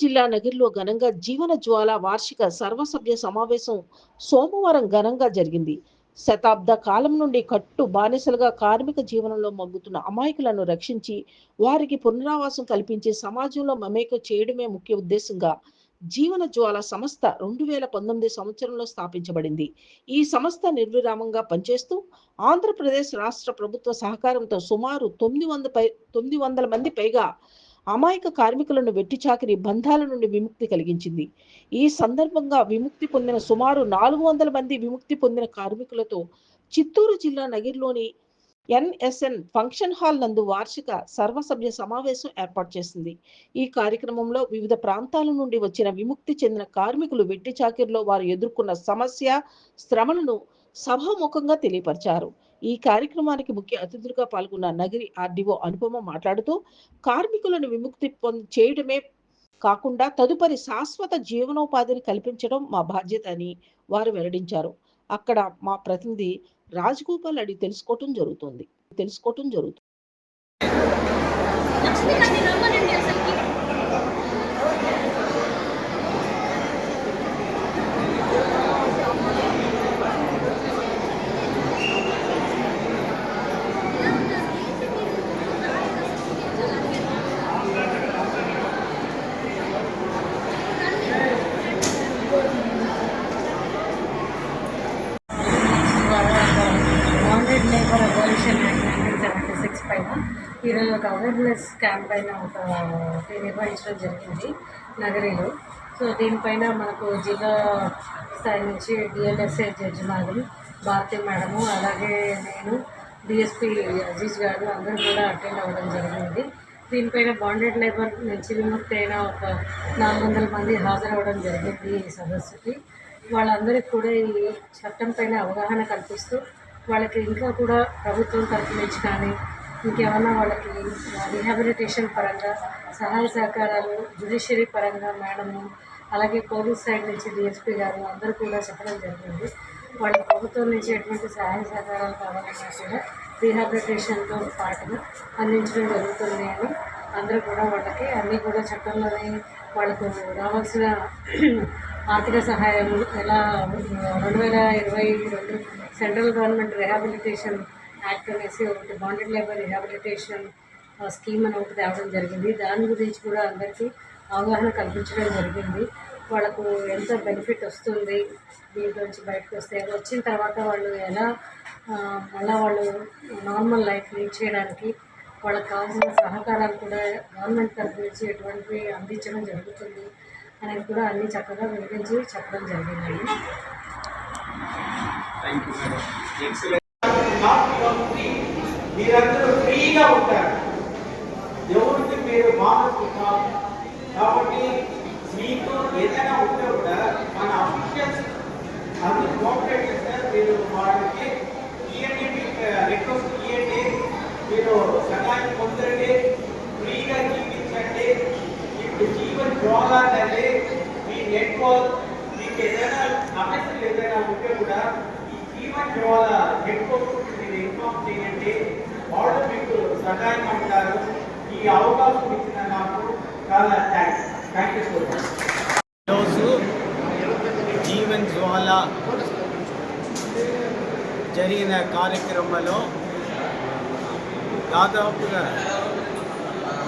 జిల్లా నగిరిలో ఘనంగా జీవన జ్వాల వార్షిక సర్వసభ్య సమావేశం సోమవారం ఘనంగా జరిగింది. శతాబ్ద కాలం నుండి కట్టు బానిసలుగా కార్మిక జీవనంలో మగ్గుతున్న అమాయకులను రక్షించి వారికి పునరావాసం కల్పించి సమాజంలో మమేకం చేయడమే ముఖ్య ఉద్దేశంగా జీవన జ్వాల సంస్థ రెండు వేల పంతొమ్మిది సంవత్సరంలో స్థాపించబడింది. ఈ సంస్థ నిర్విరామంగా పనిచేస్తూ ఆంధ్రప్రదేశ్ రాష్ట్ర ప్రభుత్వ సహకారంతో సుమారు తొమ్మిది వంద పై తొమ్మిది వందల మంది పైగా అమాయక కార్మికులను వెట్టి చాకిరి బంధాల నుండి విముక్తి కలిగించింది. ఈ సందర్భంగా విముక్తి పొందిన సుమారు నాలుగు వందల మంది విముక్తి పొందిన కార్మికులతో చిత్తూరు జిల్లా నగిరిలోని ఎన్ఎస్ఎన్ ఫంక్షన్ హాల్ నందు వార్షిక సర్వసభ్య సమావేశం ఏర్పాటు చేసింది. ఈ కార్యక్రమంలో వివిధ ప్రాంతాల నుండి వచ్చిన విముక్తి చెందిన కార్మికులు వెట్టి చాకిరిలో వారు ఎదుర్కొన్న సమస్య శ్రమలను సభాముఖంగా తెలియపరిచారు. ఈ కార్యక్రమానికి ముఖ్య అతిథులుగా పాల్గొన్న నగరి ఆర్డీఓ అనుపమ మాట్లాడుతూ కార్మికులను విముక్తి చేయడమే కాకుండా తదుపరి శాశ్వత జీవనోపాధిని కల్పించడం మా బాధ్యత అని వారు వెల్లడించారు. అక్కడ మా ప్రతినిధి రాజగోపాల్ అడిగి తెలుసుకోవటం జరుగుతుంది. తెలుసుకోవటం జరుగుతుంది. ఈరోజు ఒక అవేర్నెస్ క్యాంప్ పైన ఒక నిర్వహించడం జరిగింది నగరిలో. సో దీనిపైన మనకు జిల్లా స్థాయి నుంచి DLSA judge madam Bharati madam అలాగే నేను డిఎస్పి అజీజ్ గారు అందరూ కూడా అటెండ్ అవ్వడం జరిగింది. దీనిపైన బాండెడ్ లేబర్ నుంచి విముక్తి అయిన ఒక నాలుగు వందల మంది హాజరవ్వడం జరిగింది ఈ సదస్సుకి. వాళ్ళందరికీ కూడా ఈ చట్టం పైన అవగాహన కల్పిస్తూ వాళ్ళకి ఇంకా కూడా ప్రభుత్వం తరపు నుంచి కానీ ఇంకేమన్నా వాళ్ళకి రిహాబిలిటేషన్ పరంగా సహాయ సహకారాలు జ్యుడిషియరీ పరంగా మేడము అలాగే పోలీస్ సైడ్ నుంచి డిఎస్పీ గారు అందరూ కూడా చెప్పడం జరిగింది. వాళ్ళ ప్రభుత్వం నుంచి ఎటువంటి సహాయ సహకారాలు కావాలన్నా కూడా రీహాబిలిటేషన్తో పాటుగా అందించడం జరుగుతుంది అని అందరూ కూడా వాళ్ళకి అన్నీ కూడా చట్టంలోనే వాళ్ళకు రావాల్సిన ఆర్థిక సహాయం ఎలా రెండు వేల ఇరవై రెండు సెంట్రల్ గవర్నమెంట్ రిహాబిలిటేషన్ యాక్ట్ అనేసి ఒకటి బాండెడ్ లేబర్ రిహాబిలిటేషన్ స్కీమ్ అని ఒకటి తేవడం జరిగింది. దాని గురించి కూడా అందరికీ అవగాహన కల్పించడం జరిగింది. వాళ్ళకు ఎంత బెనిఫిట్ వస్తుంది దీంట్లోంచి బయటకు వస్తే వచ్చిన తర్వాత వాళ్ళు ఎలా మళ్ళీ వాళ్ళు నార్మల్ లైఫ్ లీడ్ చేయడానికి వాళ్ళకి కావాల్సిన సహకారాలు కూడా గవర్నమెంట్ తరఫు నుంచి ఎటువంటివి అందించడం జరుగుతుంది అనేది కూడా అన్ని చక్కగా వివరించి చెప్పడం జరిగిందండి. మీరందరూ ఫ్రీగా ఉంటారు. ఎవరికి మీరు మానసు కాబట్టి మీకు ఏదైనా ఉంటే కూడా మన అఫీషియల్స్ అందరూ కోఆపరేట్ చేస్తారు. మీరు వాళ్ళకి ఇవ్వండి రిక్వెస్ట్ ఇవ్వండి మీరు సహాయం పొందండి. ఫ్రీగా జీవించండి. ఇప్పుడు జీవన్ జ్వాలండి మీ నెట్వర్క్ మీకు ఏదైనా సమస్యలు ఏదైనా ఉంటే కూడా ఈ జీవన్ జ్వాల నెట్వర్క్ ఇన్ఫార్మ్ చేయండి. వాళ్ళు మీకు సహాయం అంటారు ఈ అవకాశం ఇచ్చిన నాకు చాలా thanks thank you so much ఈరోజు జీవన్ జ్వాల జరిగిన కార్యక్రమంలో దాదాపుగా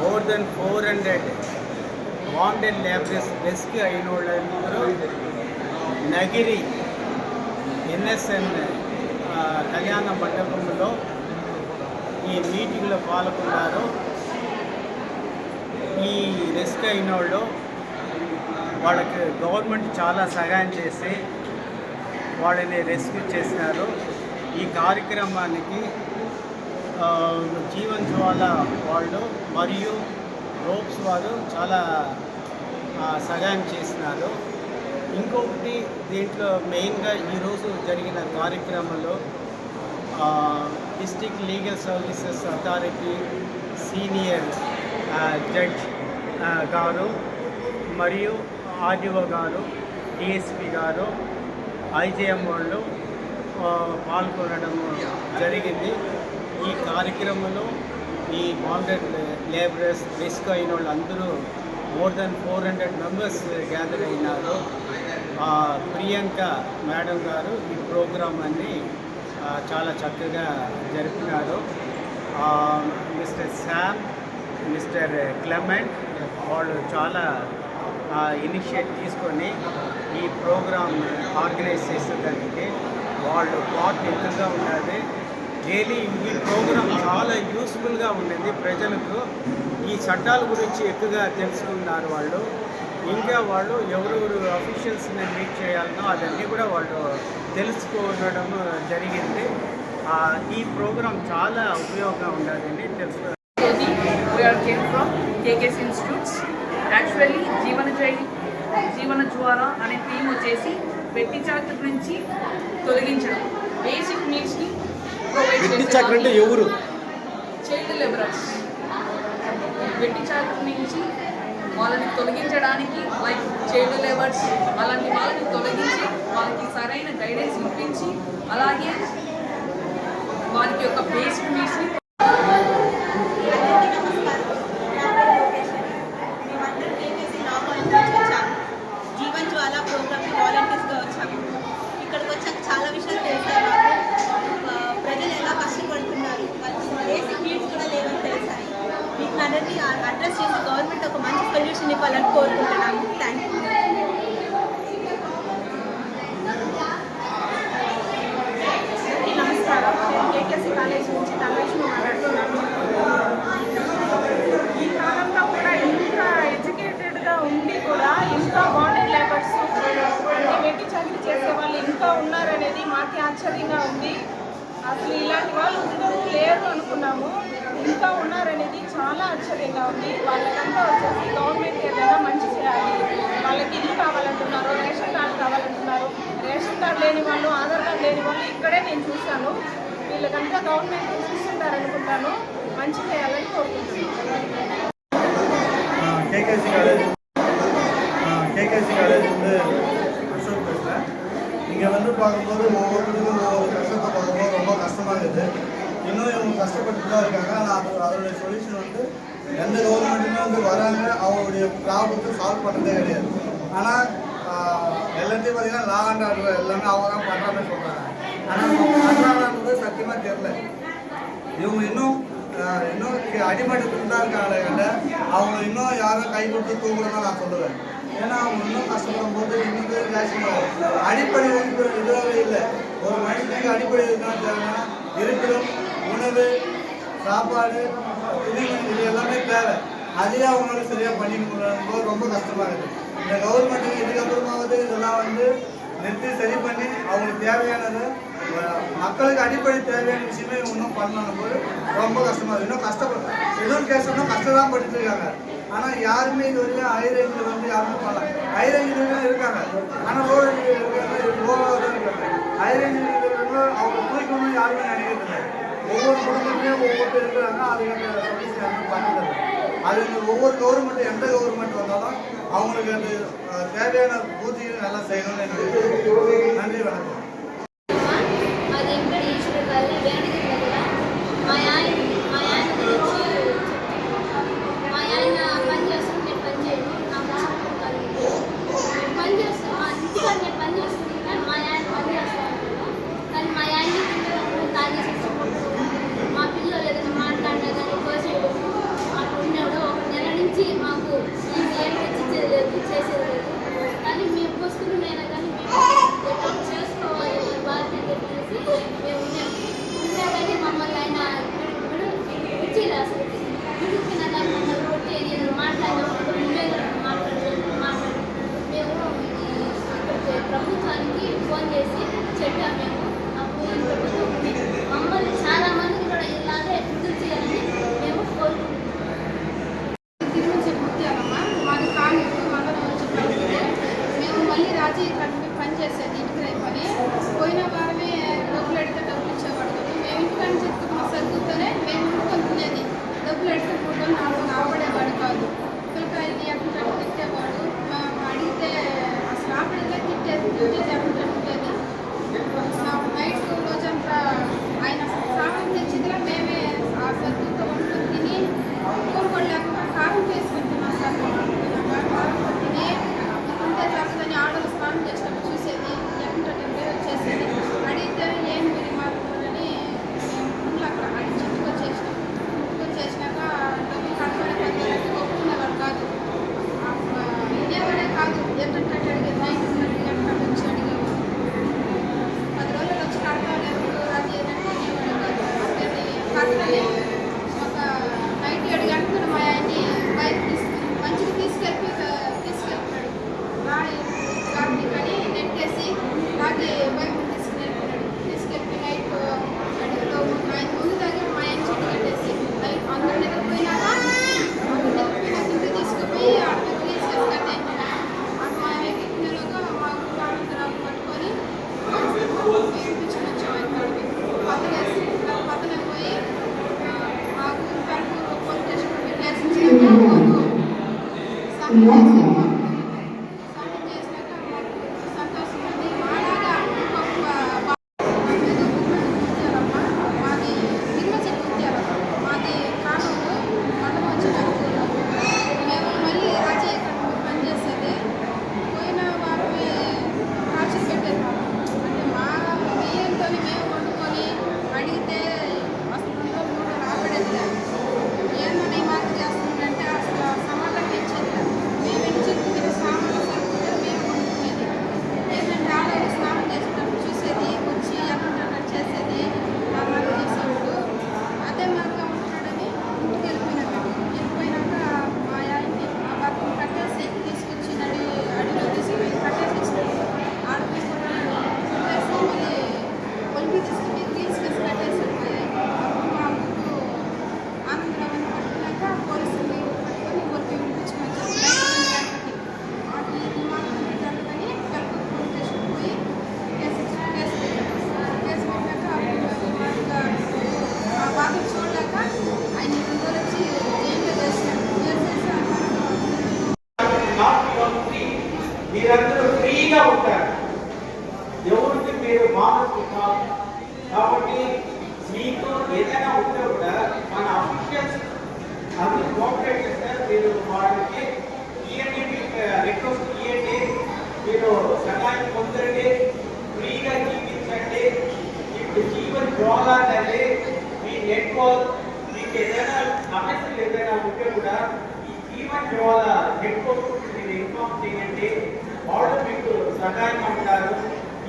more than four hundred bonded labourers rescue అయిన వాళ్ళందరూ నగిరి ఎన్ఎస్ఎన్ కళ్యాణ మండపంలో ఈ మీటింగ్లో పాల్గొన్నారు. ఈ రెస్క్ అయిన వాళ్ళు వాళ్ళకి గవర్నమెంట్ చాలా సహాయం చేసి వాళ్ళని రెస్క్యూ చేసినారు. ఈ కార్యక్రమానికి జీవన్ జ్వాల వాళ్ళు మరియు రోప్స్ వారు చాలా సహాయం చేసినారు. ఇంకొకటి దీంట్లో మెయిన్గా ఈరోజు జరిగిన కార్యక్రమంలో district legal services authority senior judge గారు మరియు ఆర్డీఓ గారు డిఎస్పి గారు ఐజేఎం వాళ్ళు పాల్గొనడం జరిగింది. ఈ కార్యక్రమంలో ఈ బాండెడ్ లేబరర్స్ రిస్క్ అయిన వాళ్ళందరూ more than four hundred members gather అయినారు. ప్రియాంక మేడం గారు ఈ ప్రోగ్రామ్ అన్ని చాలా చక్కగా జరిపినారు మిస్టర్ శామ్ మిస్టర్ క్లెమెంట్ వాళ్ళు చాలా ఇనిషియేట్ తీసుకొని ఈ ప్రోగ్రామ్ ఆర్గనైజ్ చేసేదానికి వాళ్ళు పార్ట్ ఎక్కువగా ఉన్నది. డైలీ ఈ ప్రోగ్రామ్ చాలా యూస్ఫుల్గా ఉండేది ప్రజలకు ఈ చట్టాల గురించి ఎక్కువగా తెలుసుకున్నారు వాళ్ళు. ఇంకా వాళ్ళు ఎవరెవరు అఫీషియల్స్ని మీట్ చేయాలనో అదన్నీ కూడా వాళ్ళు తెలుసుకోవడం జరిగింది. ఆ, ఈ ప్రోగ్రామ్ చాలా ఉపయోగంగా ఉన్నదని తెలుసు Jyoti, where I came from, KKS Institutes. Actually జీవన జైలి జీవన జ్వాల అనే థీమ్ వచ్చేసి వెట్టి చాకరి నుంచి తొలగించడం. బేసిక్ నీడ్స్ని ప్రొవైడ్ అంటే ఎవరు? చైల్డ్ లేబరర్స్ వెట్టి చాకరి నుంచి వాళ్ళని తొలగించడానికి లైక్ చైల్డ్ లేబర్స్ అలాంటి వాళ్ళని తొలగించి వాళ్ళకి సరైన గైడెన్స్ ఇప్పించి అలాగే వారికి యొక్క బేసిక్ నీడ్స్ని రేషన్ కార్డు లేని వాళ్ళు ఆధార్ కార్డు లేని వాళ్ళు ఇక్కడే నేను చూశాను వీళ్ళకంతా గవర్నమెంట్ చూస్తుంటారనుకుంటాను మంచి చేయాలని కోరుకుంటున్నాను கேகேசி காலேஜ் கேகேசி காலேஜ் வந்து அசோக் பேசுகிறேன் இங்கே வந்து பார்க்கும்போது ஒவ்வொருத்தருக்கும் ஒவ்வொரு கஷ்டத்தை பார்க்கும்போது ரொம்ப கஷ்டமாக இருக்குது இன்னும் இவங்க கஷ்டப்பட்டு தான் இருக்காங்க ஆனால் அது அதோடைய சொல்யூஷன் வந்து எந்த கவர்மெண்ட்டுமே வந்து வராங்க அவங்களுடைய ப்ராப்ளத்தை சால்வ் பண்ணுறதே கிடையாது ஆனால் எல்லாத்தையும் பார்த்தீங்கன்னா லா அண்ட் ஆர்டர் எல்லாமே அவங்க தான் பண்ணுறாங்கன்னு சொல்கிறாங்க ஆனால் பண்ணுறாங்கன்றது சத்தியமாக தெரில இவங்க இன்னும் இன்னும் கி- அடிமட்டத்தில் தான் இருக்காங்களே கண்ட அவங்க இன்னும் யாரும் கை கொடுத்து தூக்கணும் நான் சொல்லுவேன். ஏன்னா அவங்க இன்னும் கஷ்டப்படும் போது இன்னும் பேர் ரேஷன் அடிப்படை வகுப்பு இதுவாகவே இல்லை. ஒரு மனுஷனுக்கு அடிப்படை இதுதான் தேவைன்னா இருப்பிடம் உணவு சாப்பாடு துணிமணி இது எல்லாமே தேவை. அதையே அவங்களால சரியாக பண்ணி முடியாது ரொம்ப கஷ்டமாக இருக்குது இந்த கவர்மெண்ட்டுக்கு இதுக்கப்புறமாவது இதெல்லாம் வந்து நிறுத்தி சரி பண்ணி அவங்களுக்கு தேவையானது மக்களுக்கு அடிப்படை தேவையான விஷயமே இன்னும் பண்ணணும். போது ரொம்ப கஷ்டமா இருக்கு. இன்னும் கஷ்டப்படு எதுவும் கேஸ் கஷ்டம் தான் படிச்சிருக்காங்க ஆனால் யாருமே இது வரைக்கும் ஹை ரேஞ்சில் வந்து யாருமே பண்ணல. ஹை ரேஞ்சில் இருக்காங்க. ஆனால் லோ ரேஞ்சில் இருக்காங்க லோவாக தான் இருக்காங்க. ஹை ரேஞ்சில் இருக்கிறவங்க அவங்க குறிக்கணும்னு யாருமே நினைக்கிறது ஒவ்வொரு குடும்பத்துலேயும் ஒவ்வொருத்தர் இருக்கிறாங்க. அதுக்கு அந்த சொல்யூஷன் யாருமே பண்ணதில்லை அது ஒவ்வொரு கவர்மெண்ட் எந்த கவர்மெண்ட் வந்தாலும் அவங்களுக்கு அந்த தேவையான பூஜைகள் நல்லா செய்யணும்னு எனக்கு நன்றி வணக்கம்.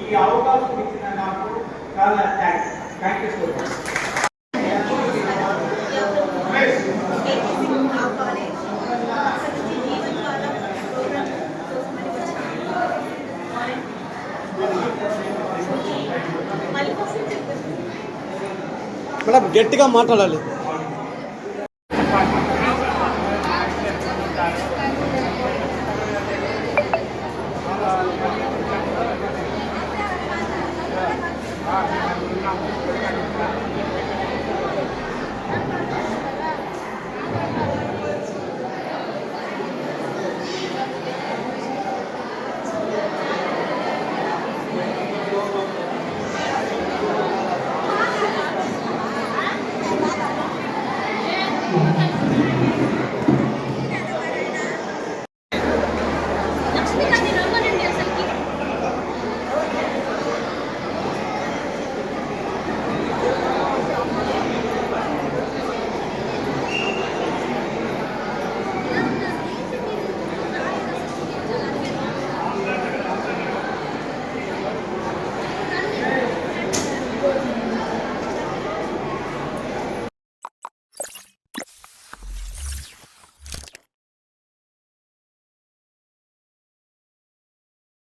ఈ అవకాశం ఇచ్చిన నాకు చాలా thanks thank you so much madam గట్టిగా మాట్లాడాలి.